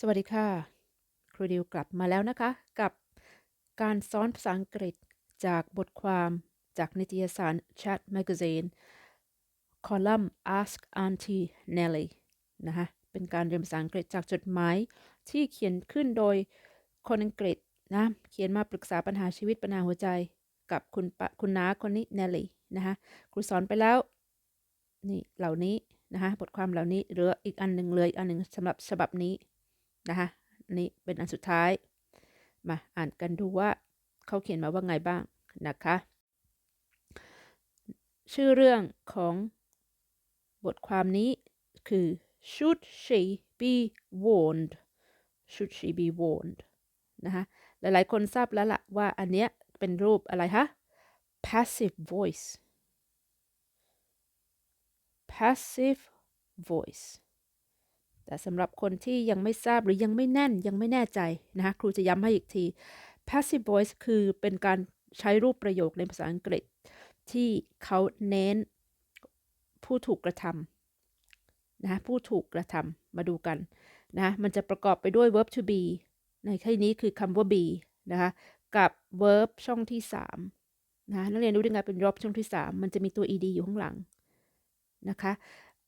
สวัสดีค่ะ ครูดิวกลับมาแล้วนะคะ กับการสอนภาษาอังกฤษจากบทความจากนิตยสาร Chat Magazine คอลัมน์ Ask Auntie Nellie นะคะเป็นการเรียนภาษาอังกฤษจากจดหมายที่เขียนขึ้นโดยคนอังกฤษนะ เขียนมาปรึกษาปัญหาชีวิตปัญหาหัวใจกับคุณปะคุณน้าคนนี้ Nellie นะคะครูสอนไปแล้ว นี่เหล่านี้นะคะบทความเหล่านี้เหลืออีกอันหนึ่งเลยอีกอันหนึ่งสำหรับฉบับนี้ นะคะนี่เป็นอันสุดท้าย มาอ่านกันดูว่าเขาเขียนมาว่าไงบ้างนะคะ ชื่อเรื่องของบทความนี้คือ should she be warned should she be warned นะคะหลายๆคนทราบแล้วล่ะว่าอันเนี้ยเป็นรูปอะไรคะ passive voice passive voice แต่สำหรับคนที่ยังไม่ทราบหรือยังไม่แน่นยังไม่แน่ใจนะคะครูจะย้ำให้อีกที passive voice คือเป็นการใช้รูปประโยคในภาษาอังกฤษ ที่เขาเน้นผู้ถูกกระทำนะผู้ถูกกระทำมาดูกันนะมันจะประกอบไปด้วย verb to be ในที่นี้คือคำว่า be นะคะกับ verb ช่องที่3นะนักเรียนรู้ได้ไงเป็น verb ช่องที่ 3 มันจะมีตัว ed อยู่ข้างหลังนะคะ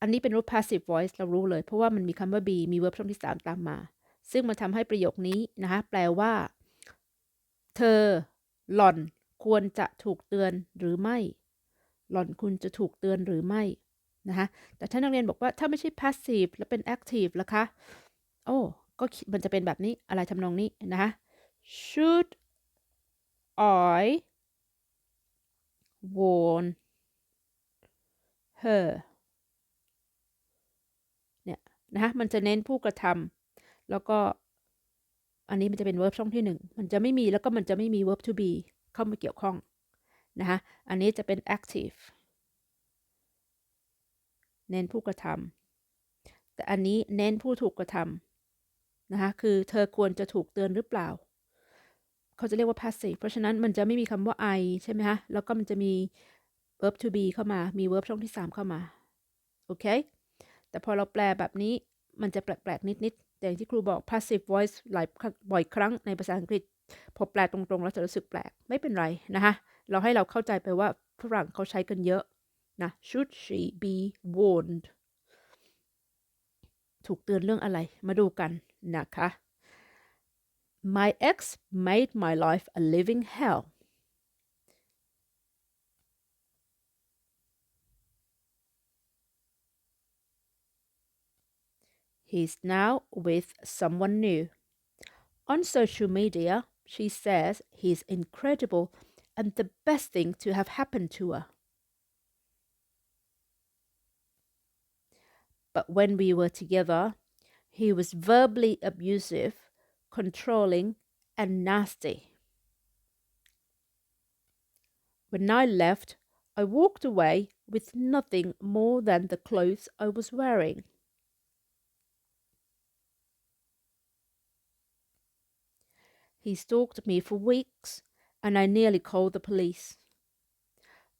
อันนี้เป็นรูป passive voice เรารู้เลย เพราะว่ามันมีคำว่า be มี verb ช่องที่ 3 ตามมา ซึ่งมันทำให้ประโยคนี้นะคะแปลว่า เธอ หล่อนควรจะถูกเตือนหรือไม่ หล่อนคุณจะถูกเตือนหรือไม่นะคะแต่ถ้านักเรียนบอกว่าถ้าไม่ใช่ passive แล้วเป็น active ล่ะคะ โอ้ ก็มันจะเป็นแบบนี้อะไรทำนองนี้นะคะ should I warn her นะคะมันจะเน้นผู้กระทำแล้วก็อันนี้มันจะเป็น verb ช่องที่ 1 มันจะไม่มีแล้วก็มันจะไม่มี verb to be เข้ามาเกี่ยวข้องนะคะอันนี้จะเป็น active เน้นผู้กระทำแต่อันนี้เน้นผู้ถูกกระทำนะคะคือเธอควรจะถูกเตือนหรือเปล่า เขาจะเรียกว่า passive เพราะฉะนั้นมันจะไม่มีคำว่า I ใช่ไหมคะ แล้วก็มันจะมี verb to be เข้ามา มี verb ช่องที่ 3 เข้ามา โอเค แต่พอเราแปลแบบนี้มันจะแปลกๆ นิดๆแต่อย่างที่ครูบอก passive voice หลายบ่อยครั้งในภาษาอังกฤษ พอแปลตรงๆ แล้วจะรู้สึกแปลก ไม่เป็นไรนะคะเราให้เราเข้าใจไปว่าฝรั่งเขาใช้กันเยอะนะ should she be warned ถูกเตือนเรื่องอะไรมาดูกันนะคะ My ex made my life a living hell He's now with someone new. On social media, she says he's incredible and the best thing to have happened to her. But when we were together, he was verbally abusive, controlling, and nasty. When I left, I walked away with nothing more than the clothes I was wearing. He stalked me for weeks, and I nearly called the police.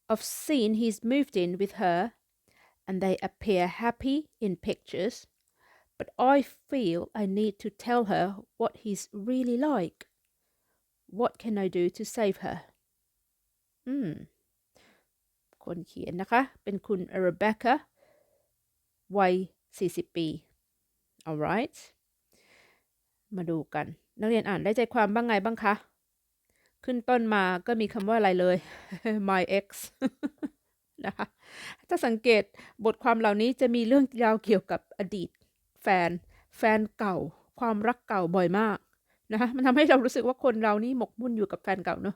I've seen he's moved in with her, and they appear happy in pictures, but I feel I need to tell her what he's really like. What can I do to save her? อืม คนเขียนนะคะ เป็นคุณ Rebecca วัย 40 ปี alright มาดูกัน นักเรียนอ่านได้ใจความบ้างไงบ้างคะ ขึ้นต้นมาก็มีคำว่าอะไรเลย my ex นะคะถ้าสังเกตบทความเหล่านี้จะมีเรื่องราวเกี่ยวกับอดีต แฟน แฟนเก่า ความรักเก่าบ่อยมากนะคะมันทำให้เรารู้สึกว่าคนเรานี่หมกมุ่นอยู่กับแฟนเก่าเนอะ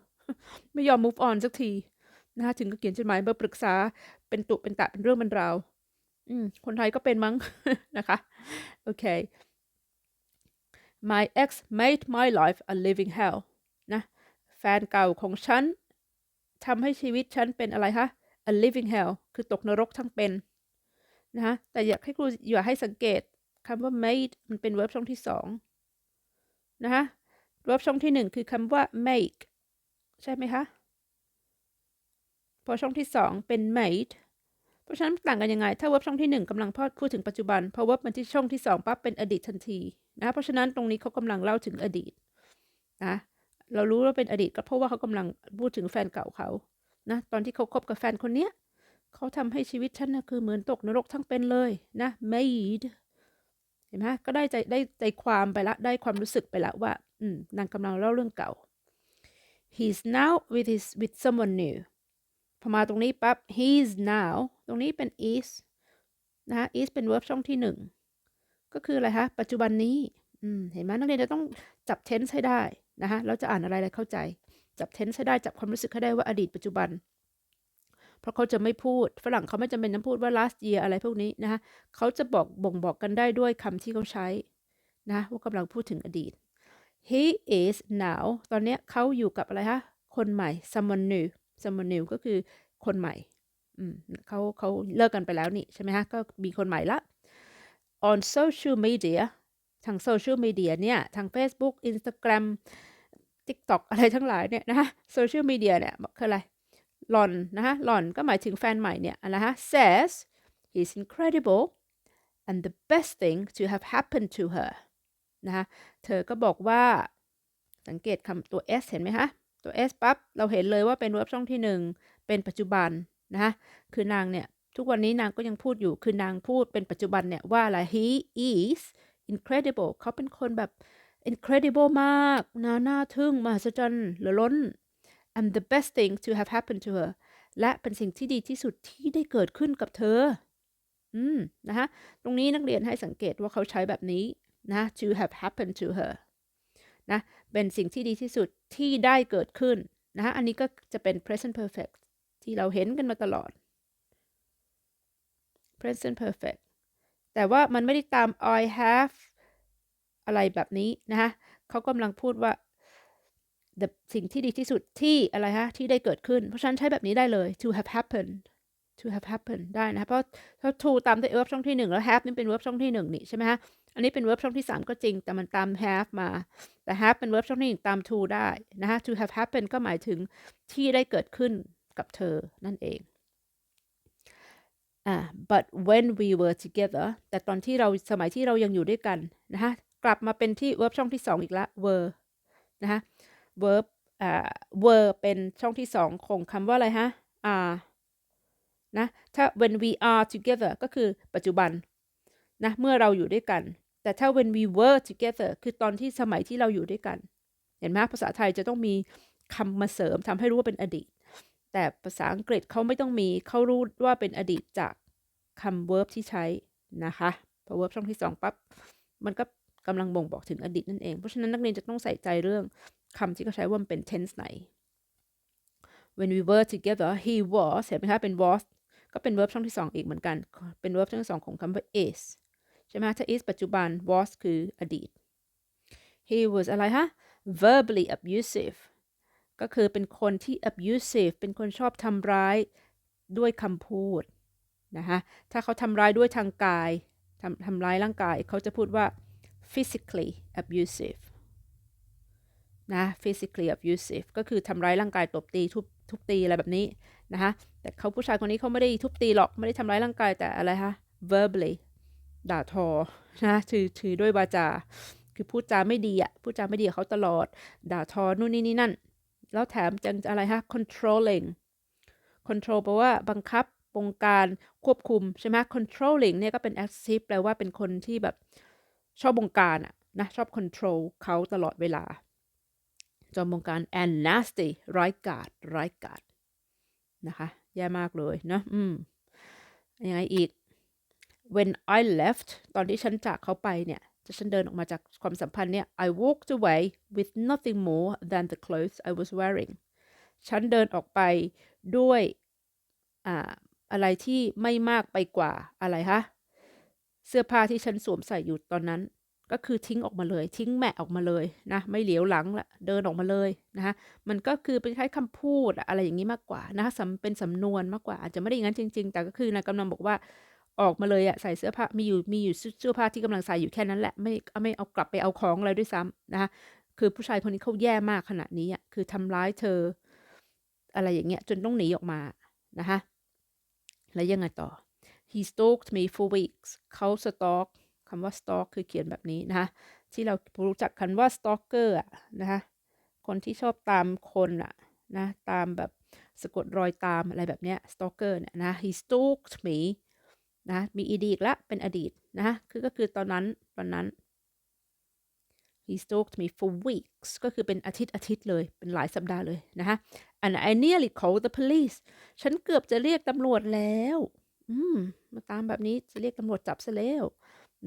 ไม่ยอม move on สักทีนะคะถึงก็เขียนจดหมายมาปรึกษาเป็นตุเป็นตะเป็นเรื่องเป็นราวอืมคนไทยก็เป็นมั้งนะคะ โอเค My ex made my life a living hell นะแฟนเก่าของฉันทำให้ชีวิตฉันเป็นอะไรคะ a living hell คือตกนรกทั้งเป็นนะแต่อยากให้ครูอยากให้สังเกตคำว่า made มันเป็น verb ช่องที่สองนะคะ verb ช่องที่หนึ่งคือคำว่า make ใช่ไหมคะ พอช่องที่สองเป็น made เพราะฉะนั้นต่างกันยังไง ถ้า verb ช่องที่หนึ่งกำลังพูดถึงปัจจุบัน พอ verb มันที่ช่องที่สองปั๊บเป็นอดีตทันที นะเพราะฉะนั้นตรงนี้เขากำลังเล่าถึงอดีตนะเรารู้ว่าเป็นอดีตก็เพราะว่าเขากำลังพูดถึงแฟนเก่าเขานะตอนที่เขาคบกับแฟนคนเนี้ยเขาทำให้ชีวิตฉันนะคือเหมือนตกนรกทั้งเป็นเลยนะ made เห็นไหมก็ได้ใจได้ใจความไปละได้ความรู้สึกไปละว่า อืมนางกำลังเล่าเรื่องเก่า he's now with his with someone new พอมาตรงนี้ปั๊บ he's now ตรงนี้เป็น is นะ is เป็น verb ช่องที่หนึ่ง ก็คืออะไรคะปัจจุบันนี้อืเห็นไหมนักเรียนจะต้องจับ tense ให้ได้นะคะเราจะอ่านอะไรอะไรเข้าใจ จับ tense ให้ได้จับความรู้สึกให้ได้ว่าอดีตปัจจุบัน เพราะเขาจะไม่พูดฝรั่งเขาไม่จำเป็นต้องพูดว่า last year อะไรพวกนี้นะคะเขาจะบอกบ่งบอกกันได้ด้วยคำที่เขาใช้นะว่ากำลังพูดถึงอดีต he is now ตอนนี้เขาอยู่กับอะไรคะคนใหม่ someone new someone new ก็คือคนใหม่อืมเขาเขาเลิกกันไปแล้วนี่ใช่ไหมคะก็มีคนใหม่ละ on social media ทางโซเชียลมีเดียเนี่ย ทาง Facebook Instagram TikTok อะไรทั้งหลายเนี่ยนะคะโซเชียลมีเดียเนี่ยคืออะไรหลอนนะคะหลอนก็หมายถึงแฟนใหม่เนี่ยอะไรฮะ says he's incredible and the best thing to have happened to her นะคะเธอก็บอกว่าสังเกตคำตัว s เห็นไหมคะ ตัว s ปั๊บเราเห็นเลยว่าเป็น verb ช่องที่หนึ่งเป็นปัจจุบันนะคะคือนางเนี่ย ทุกวันนี้นางก็ยังพูดอยู่ คือนางพูดเป็นปัจจุบันเนี่ยว่าอะไร he is incredible เขาเป็นคนแบบ incredible มากน่าน่าทึ่งมหัศจรรย์เหลือล้น and the best thing to have happened to her และเป็นสิ่งที่ดีที่สุดที่ได้เกิดขึ้นกับเธอ อืม นะคะตรงนี้นักเรียนให้สังเกตว่าเขาใช้แบบนี้นะ to have happened to her นะ เป็นสิ่งที่ดีที่สุดที่ได้เกิดขึ้นนะ อันนี้ก็จะเป็น present perfect ที่เราเห็นกันมาตลอด present perfect แต่ว่ามันไม่ได้ตาม I have อะไรแบบนี้นะคะเขากำลังพูดว่า the สิ่งที่ดีที่สุดที่อะไรฮะ ที่ได้เกิดขึ้น เพราะฉะนั้นใช้แบบนี้ได้เลย to have happened to have happened ได้นะ เพราะถ้า to ตามด้วย verb ช่องที่หนึ่งแล้ว have นี่เป็น verb ช่องที่หนึ่งนี่ใช่ไหมฮะ อันนี้เป็น verb ช่องที่สามก็จริง แต่มันตาม have มา แต่ have เป็น verb ช่องที่หนึ่งตาม to ได้นะฮะ to have happened ก็หมายถึงที่ได้เกิดขึ้นกับเธอนั่นเอง อ่า but when we were together แต่ตอนที่เราสมัยที่เรายังอยู่ด้วยกันนะคะกลับมาเป็นที่ verb ช่องที่สองอีกละ were นะคะ verb อ่า were เป็นช่องที่สองของคำว่าอะไรฮะ are นะถ้า when we are together ก็คือปัจจุบันนะเมื่อเราอยู่ด้วยกัน แต่ถ้า when we were together คือตอนที่สมัยที่เราอยู่ด้วยกัน เห็นไหมภาษาไทยจะต้องมีคำมาเสริมทำให้รู้ว่าเป็นอดีต แต่ภาษาอังกฤษเขาไม่ต้องมีเขารู้ว่าเป็นอดีตจากคำ verb ที่ใช้นะคะพอ verb ช่องที่สองปั๊บมันก็กำลังบ่งบอกถึงอดีตนั่นเอง เพราะฉะนั้นนักเรียนจะต้องใส่ใจเรื่องคำที่เขาใช้ว่ามันเป็น tense ไหน when we were together he was เห็นไหมคะเป็น was ก็เป็น verb ช่องที่สองอีกเหมือนกัน เป็น verb ช่องที่สองของคำว่า is ใช่ไหมถ้า is ปัจจุบัน was คืออดีต he was อะไรฮะ verbally abusive ก็คือเป็นคนที่ abusive เป็นคนชอบทำร้ายด้วยคำพูดนะคะถ้าเขาทำร้ายด้วยทางกายทำทำร้ายร่างกาย เขาจะพูดว่า physically abusive นะ physically abusive ก็คือทำร้ายร่างกายตบตีทุบทุบตีอะไรแบบนี้นะคะแต่เขาผู้ชายคนนี้เขาไม่ได้ทุบตีหรอก ไม่ได้ทำร้ายร่างกายแต่อะไรคะ verbally ด่าทอนะถือถือด้วยวาจา คือพูดจาไม่ดีอะพูดจาไม่ดีกับเขาตลอด ด่าทอนู่นนี่นี่นั่น แล้วแถมจังอะไรฮะ controlling control แปลว่าบังคับบงการควบคุมใช่ไหม controlling เนี่ยก็เป็น adjective แปลว่าเป็นคนที่แบบชอบบงการอะนะชอบ control เขาตลอดเวลา จอมบงการ and nasty ร้ายกาจร้ายกาจนะคะแย่มากเลยเนาะอืมยังไงอีก when I left ตอนที่ฉันจากเขาไปเนี่ย จะฉันเดินออกมาจากความสัมพันธ์เนี่ย I walked away with nothing more than the clothes I was wearing ฉันเดินออกไปด้วยอ่าอะไรที่ไม่มากไปกว่าอะไรคะเสื้อผ้าที่ฉันสวมใส่อยู่ตอนนั้น ก็คือทิ้งออกมาเลย ทิ้งแมะออกมาเลยนะ ไม่เหลียวหลังละเดินออกมาเลยนะคะมันก็คือเป็นคล้ายคำพูดอะไรอย่างนี้มากกว่านะคะเป็นสำนวนมากกว่า อาจจะไม่ได้อย่างนั้นจริง ๆ แต่ก็คือนายกำลังบอกว่า ออกมาเลยอะใส่เสื้อผ้ามีอยู่มีอยู่เสื้อผ้าที่กำลังใส่อยู่แค่นั้นแหละไม่ไม่เอากลับไปเอาของอะไรด้วยซ้ำนะคะคือผู้ชายคนนี้เขาแย่มากขนาดนี้อะคือทำร้ายเธอ อะไรอย่างเงี้ยจนต้องหนีออกมานะคะแล้วยังไงต่อ he stalked me for weeks เขาสตอกเขาคำว่า stalk คือเขียนแบบนี้นะคะที่เรารู้จักกันว่า stalker อะนะคะคนที่ชอบตามคนอะนะตามแบบสะกดรอยตามอะไรแบบเนี้ย stalker เนี่ยนะ he stalked me นะมีอดีตละเป็นอดีตนะคือก็คือตอนนั้นตอนนั้น he stalked me for weeks ก็คือเป็นอาทิตย์อาทิตย์เลย เป็นหลายสัปดาห์เลยนะคะ and I nearly called the police ฉันเกือบจะเรียกตำรวจแล้ว อืม มาตามแบบนี้จะเรียกตำรวจจับซะแล้ว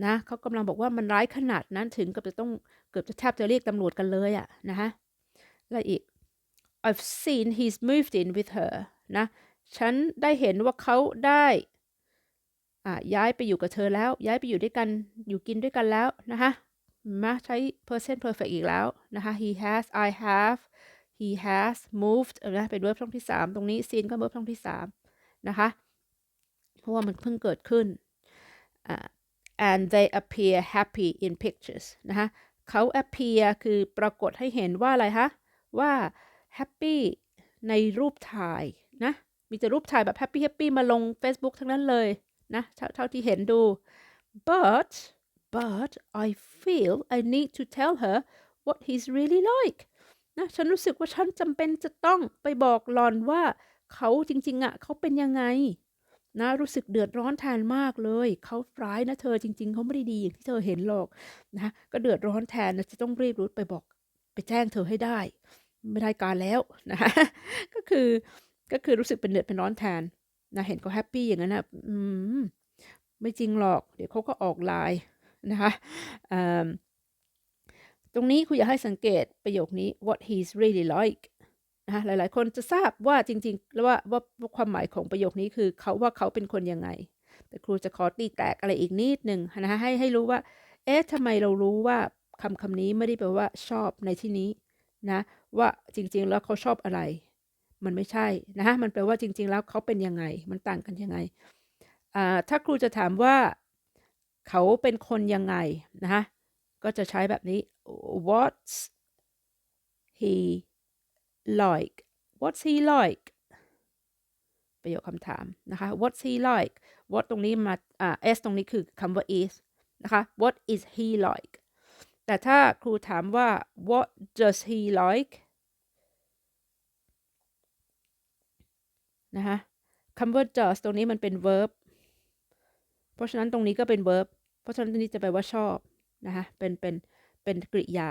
นะเขากำลังบอกว่ามันร้ายขนาดนั้นถึงกับจะต้องเกือบจะแทบจะเรียกตำรวจกันเลยอะนะคะแล้วอีก I've seen he's moved in with her นะ ฉันได้เห็นว่าเขาได้ ย้ายไปอยู่กับเธอแล้ว ย้ายไปอยู่ด้วยกัน อยู่กินด้วยกันแล้วนะคะมาใช้ present perfect อีกแล้วนะคะ he has I have he has moved นะเป็น verb ช่องที่ 3 ตรงนี้ seen ก็ verb ช่องที่ 3 นะคะ เพราะว่ามันเพิ่งเกิดขึ้น and they appear happy in pictures นะคะเขา appear คือปรากฏให้เห็นว่าอะไรคะว่า happy ในรูปถ่ายนะ มีแต่รูปถ่ายแบบ happy happy มาลง Facebook ทั้งนั้นเลย นะเท่าเท่าที่เห็นดู but but I feel I need to tell her what he's really like นะฉันรู้สึกว่าฉันจำเป็นจะต้องไปบอกหลอนว่าเขาจริง ๆอะ่ะเขาเป็นยังไง นะรู้สึกเดือดร้อนแทนมากเลย เขาร้ายนะเธอจริง ๆ เขาไม่ได้ดีอย่างที่เธอเห็นหรอกนะก็เดือดร้อนแทนนะจะต้องรีบรุดไปบอกไปแจ้งเธอให้ได้ ไม่ได้การแล้วนะก็คือก็คือรู้สึกเป็นเดือดเป็นร้อนแทน นะเห็นเขาแฮปปี้อย่างนั้นนะอืมไม่จริงหรอก เดี๋ยวเขาก็ออกไลน์นะคะตรงนี้คุณอยากให้สังเกตประโยคนี้ what he's really like นะหลาย ๆ คนจะทราบว่าจริง ๆ แล้วว่าว่าความหมายของประโยคนี้คือเขาว่าเขาเป็นคนยังไง แต่ครูจะขอตีแตกอะไรอีกนิดหนึ่งนะให้ให้รู้ว่า เอ๊ะทำไมเรารู้ว่าคำคำนี้ไม่ได้แปลว่าชอบในที่นี้นะ ว่าจริง ๆ แล้วเขาชอบอะไร มันไม่ใช่นะฮะมันแปลว่าจริง ๆ แล้วเขาเป็นยังไง มันต่างกันยังไงถ้าครูจะถามว่าเขาเป็นคนยังไงนะคะก็จะใช้แบบนี้ what's he like what's he like ประโยคคำถามนะคะ what's he like what ตรงนี้มาอ่า s ตรงนี้คือคำว่า is นะคะ what is he like แต่ถ้าครูถามว่า what does he like นะคะคำว่า does ตรงนี้มันเป็น verb เพราะฉะนั้นตรงนี้ก็เป็น verb เพราะฉะนั้นตรงนี้จะแปลว่าชอบนะคะเป็นเป็นเป็นกริยา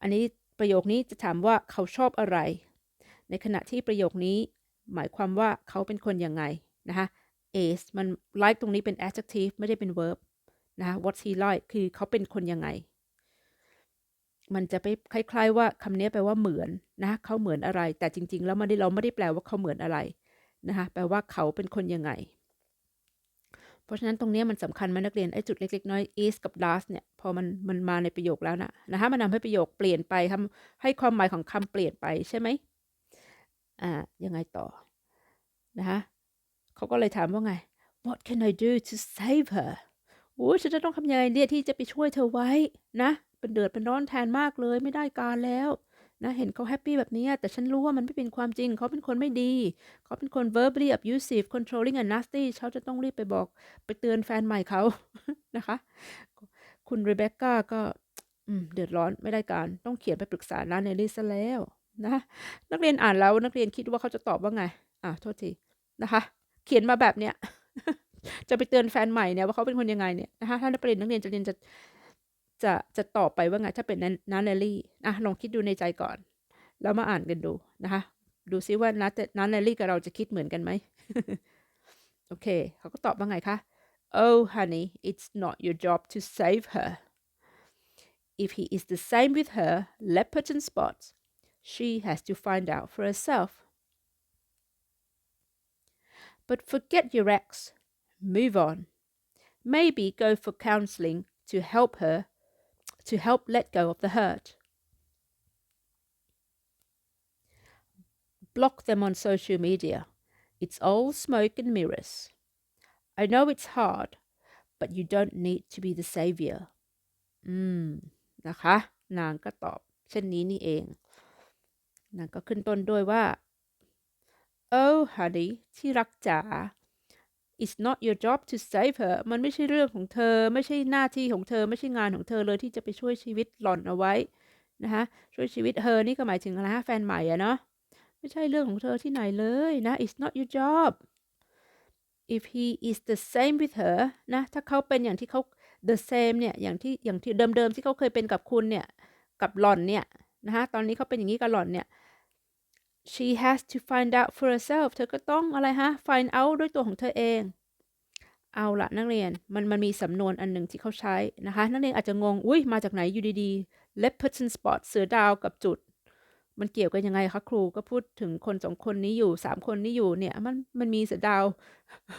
อันนี้ประโยคนี้จะถามว่าเขาชอบอะไร ในขณะที่ประโยคนี้หมายความว่าเขาเป็นคนยังไงนะคะ is มัน like ตรงนี้เป็น adjective ไม่ได้เป็น verb นะคะ what's he like คือเขาเป็นคนยังไง มันจะไปคล้าย ๆ ว่าคำนี้แปลว่าเหมือนนะเขาเหมือนอะไร แต่จริง ๆ แล้วม่ได้เราไม่ได้แปลว่าเขาเหมือนอะไร นะคะแปลว่าเขาเป็นคนยังไง เพราะฉะนั้นตรงนี้มันสำคัญมานักเรียนไอ้จุดเล็ก ๆ น้อย is กับ does เนี่ยพอมันมันมาในประโยคแล้วนะนะคะมันทำให้ประโยคเปลี่ยนไปทำให้ความหมายของคำเปลี่ยนไปใช่ไหมอ่ายังไงต่อนะคะเขาก็เลยถามว่าไง what can I do to save her โอ้ฉันจะต้องทำยังไงเนี่ยที่จะไปช่วยเธอไว้นะ เป็นเดือดเป็นร้อนแทนมากเลยไม่ได้การแล้ว นะเห็นเขาแฮปปี้แบบนี้แต่ฉันรู้ว่ามันไม่เป็นความจริง เขาเป็นคนไม่ดี เขาเป็นคน verbally abusive controlling and nasty เขาจะต้องรีบไปบอกไปเตือนแฟนใหม่เขานะคะ คุณเรเบคก้าก็เดือดร้อนไม่ได้การต้องเขียนไปปรึกษาน้าเนลลี่ซะแล้วนะนักเรียนอ่านแล้วนักเรียนคิดว่าเขาจะตอบว่าไง อะโทษทีนะคะ เขียนมาแบบเนี้ยจะไปเตือนแฟนใหม่เนี่ยว่าเขาเป็นคนยังไงเนี่ยนะคะถ้านักเรียนนักเรียนจะเรียนจะ จะจะตอบไปว่าไงถ้าเป็นน้าเนลลี่อะลองคิดดูในใจก่อน แล้วมาอ่านกันดูนะคะ ดูซิว่าน้าน้าเนลลี่กับเราจะคิดเหมือนกันไหมโอเค เขาก็ตอบว่าไงคะ Oh honey it's not your job to save her if he is the same with her leopard and spots she has to find out for herself but forget your ex move on maybe go for counseling to help her to help let go of the hurt. Block them on social media. It's all smoke and mirrors. I know it's hard, but you don't need to be the savior. อืมนะคะ นางก็ตอบเช่นนี้นี่เอง นางก็ขึ้นต้นด้วยว่า Oh honey ที่รักจ๋า it's not your job to save her มันไม่ใช่เรื่องของเธอ ไม่ใช่หน้าที่ของเธอ ไม่ใช่งานของเธอเลยที่จะไปช่วยชีวิตหล่อนเอาไว้นะคะช่วยชีวิตเธอนี่ก็หมายถึงอะไรฮะแฟนใหม่อะเนาะไม่ใช่เรื่องของเธอที่ไหนเลยนะ it's not your job if he is the same with her นะถ้าเขาเป็นอย่างที่เขา the same เนี่ยอย่างที่อย่างที่เดิมๆที่เขาเคยเป็นกับคุณเนี่ยกับหล่อนเนี่ยนะคะตอนนี้เขาเป็นอย่างนี้กับหล่อนเนี่ย she has to find out for herself เธอก็ต้องอะไรฮะ find out ด้วยตัวของเธอเอง เอาละนักเรียน มันมันมีสำนวนอันหนึ่งที่เขาใช้นะคะ นักเรียนอาจจะงง อุ้ยมาจากไหนอยู่ดีๆ leopard spot เสือดาวกับจุด มันเกี่ยวกันยังไงคะครูก็พูดถึงคนสองคนนี้อยู่สามคนนี้อยู่เนี่ย มันมันมีเสือดาว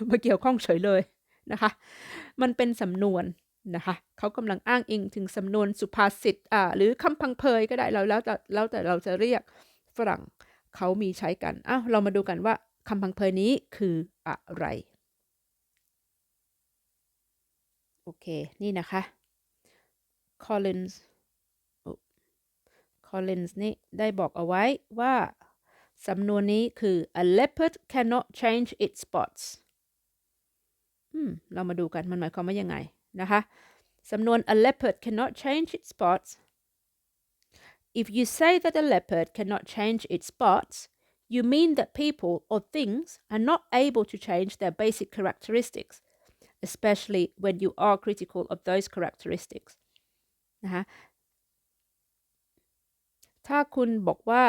มาเกี่ยวข้องเฉยเลยนะคะ มันเป็นสำนวนนะคะเขากำลังอ้างอิงถึงสำนวนสุภาษิตอ่าหรือคำพังเพยก็ได้เราแล้วแต่แล้วแต่เราจะเรียกฝรั่ง เขามีใช้กันอ้าวเรามาดูกันว่าคำพังเพยนี้คืออะไร โอเค นี่นะคะ Collins Collins นี่ได้บอกเอาไว้ว่า สำนวนนี้คือ a leopard cannot change its spots อืม เรามาดูกันมันหมายความว่ายังไงนะคะ สำนวน a leopard cannot change its spots If you say that a leopard cannot change its spots, you mean that people or things are not able to change their basic characteristics, especially when you are critical of those characteristics. นะคะถ้าคุณบอกว่า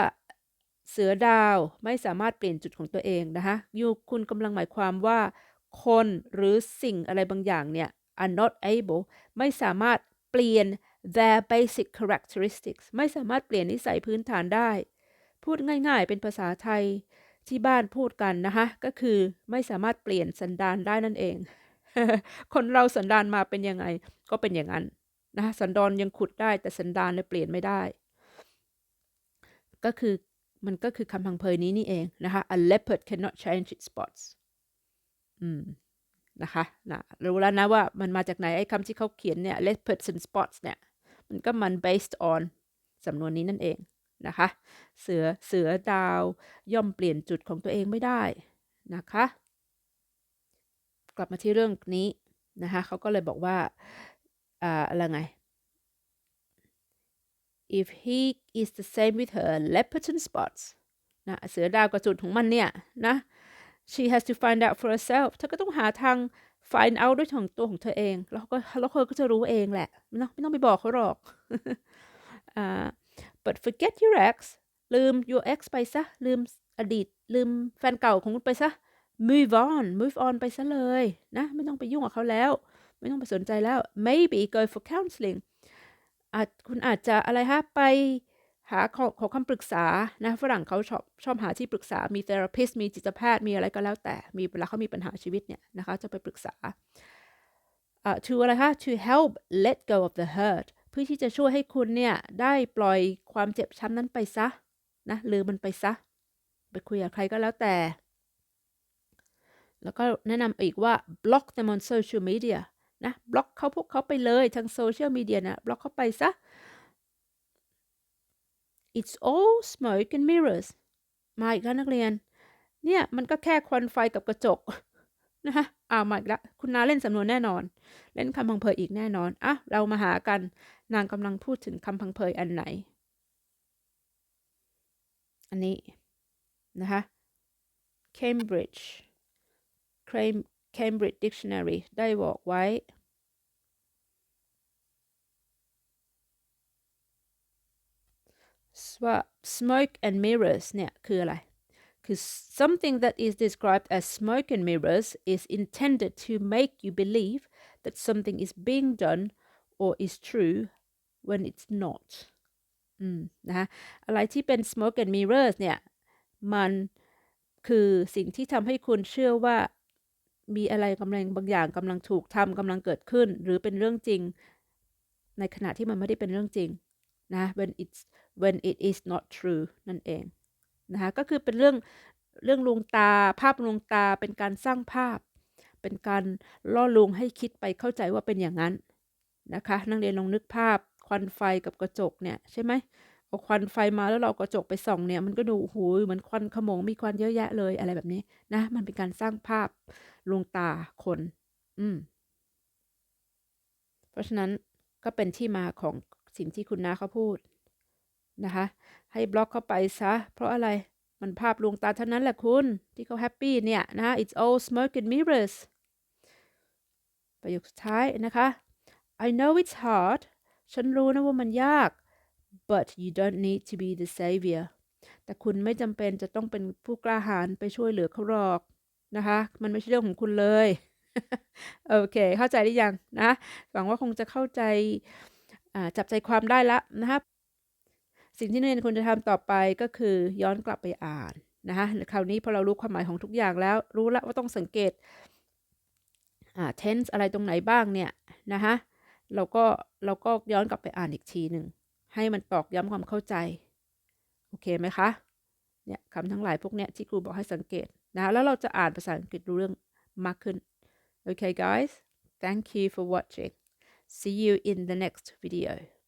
เสือดาวไม่สามารถเปลี่ยนจุดของตัวเองนะคะยูคุณกำลังหมายความว่า คนหรือสิ่งอะไรบางอย่างเนี่ย are not able ไม่สามารถเปลี่ยน their basic characteristics ไม่สามารถเปลี่ยนนิสัยพื้นฐานได้ พูดง่ายๆ เป็นภาษาไทยที่บ้านพูดกันนะคะก็คือไม่สามารถเปลี่ยนสันดานได้นั่นเอง คนเราสันดานมาเป็นยังไง ก็เป็นอย่างนั้นนะะสันดอนยังขุดได้แต่สันดานเนี่ยเปลี่ยนไม่ได้ ก็คือมันก็คือคำพังเพยนี้นี่เองนะคะ a leopard cannot change its spots อืมนะคะนะรู้แล้วนะว่ามันมาจากไหนไอ้คำที่เขาเขียนเนี่ย leopards and spots เนี่ย มันก็มัน based on สำนวนนี้นั่นเองนะคะ เสือเสือดาวย่อมเปลี่ยนจุดของตัวเองไม่ได้นะคะ กลับมาที่เรื่องนี้นะคะเขาก็เลยบอกว่าอะไรไง if he is the same with her leopard and spots นะเสือดาวกับจุดของมันเนี่ยนะ she has to find out for herself เธอก็ต้องหาทาง find out ด้วยของตัวของเธอเอง แล้วก็แล้วเธอก็จะรู้เองแหละไม่ต้องไม่ต้องไปบอกเขาหรอก uh, but forget your ex ลืม your ex ไปซะ ลืมอดีต ลืมแฟนเก่าของคุณไปซะ move on move on ไปซะเลยนะ ไม่ต้องไปยุ่งกับเขาแล้ว ไม่ต้องไปสนใจแล้ว maybe go for counseling อาจคุณอาจจะอะไรฮะ ไป หาขอขอคำปรึกษานะฝรั่งเขาชอบชอบหาที่ปรึกษา มี therapist มีจิตแพทย์มีอะไรก็แล้วแต่มีเวลาเขามีปัญหาชีวิตเนี่ยนะคะจะไปปรึกษา uh, to อะไรคะ to help let go of the hurt เพื่อที่จะช่วยให้คุณเนี่ย ได้ปล่อยความเจ็บช้ำนั้นไปซะนะลืมมันไปซะ ไปคุยกับใครก็แล้วแต่ แล้วก็แนะนำอีกว่า block them on social media นะบล็อกเขาพวกเขาไปเลยทางโซเชียลมีเดียนะบล็อกเขาไปซะ it's all smoke and mirrors มาอีกแล้วนักเรียน เนี่ยมันก็แค่ควันไฟกับกระจกนะคะอ้าวมาอีกแล้วคุณนาเล่นสำนวนแน่นอน เล่นคำพังเพยอีกแน่นอนอะเรามาหากันนางกำลังพูดถึงคำพังเพยอันไหน อันนี้นะคะ Cambridge Cambridge Dictionary ได้บอกไว้ ว่า smoke and mirrors เนี่ยคืออะไร คือ something that is described as smoke and mirrors is intended to make you believe that something is being done or is true when it's not อืมนะคะอะไรที่เป็น smoke and mirrors เนี่ย มันคือสิ่งที่ทำให้คุณเชื่อว่ามีอะไรกำลังบางอย่างกำลังถูกทำกำลังเกิดขึ้น หรือเป็นเรื่องจริง ในขณะที่มันไม่ได้เป็นเรื่องจริงนะ when it's when it is not true นั่นเองนะคะก็คือเป็นเรื่องเรื่องลวงตาภาพลวงตาเป็นการสร้างภาพ เป็นการล่อลวงให้คิดไปเข้าใจว่าเป็นอย่างนั้นนะคะนักเรียนลองนึกภาพควันไฟกับกระจกเนี่ยใช่ไหมเอาควันไฟมาแล้วเรากระจกไปส่องเนี่ยมันก็ดูหูเหมือนควันขโมงมีควันเยอะแยะเลยอะไรแบบนี้นะมันเป็นการสร้างภาพลวงตาคน อืม เพราะฉะนั้นก็เป็นที่มาของสิ่งที่คุณน้าเขาพูด นะคะ ให้บล็อกเข้าไปซะ เพราะอะไรมันภาพลวงตาเท่านั้นแหละคุณ ที่เขาแฮปปี้เนี่ยนะ it's all smoke and mirrors ประโยคสุดท้ายนะคะ I know it's hard ฉันรู้นะว่ามันยาก but you don't need to be the savior แต่คุณไม่จำเป็นจะต้องเป็นผู้กล้าหาญไปช่วยเหลือเขาหรอกนะคะ มันไม่ใช่เรื่องของคุณเลย โอเค เข้าใจหรือยังนะ หวังว่าคงจะเข้าใจจับใจความได้ละนะคะ สิ่งที่นักเรียนควรจะทำต่อไปก็คือย้อนกลับไปอ่านนะคะคราวนี้พอเรารู้ความหมายของทุกอย่างแล้ว รู้แล้วว่าต้องสังเกตอ่า tense อะไรตรงไหนบ้างเนี่ยนะคะเราก็เราก็ย้อนกลับไปอ่านอีกทีหนึ่งให้มันตอกย้ำความเข้าใจ โอเคไหมคะเนี่ยคำทั้งหลายพวกเนี้ยที่ครูบอกให้สังเกตนะแล้วเราจะอ่านภาษาอังกฤษรู้เรื่องมากขึ้น Okay, guys, thank you for watching. See you in the next video.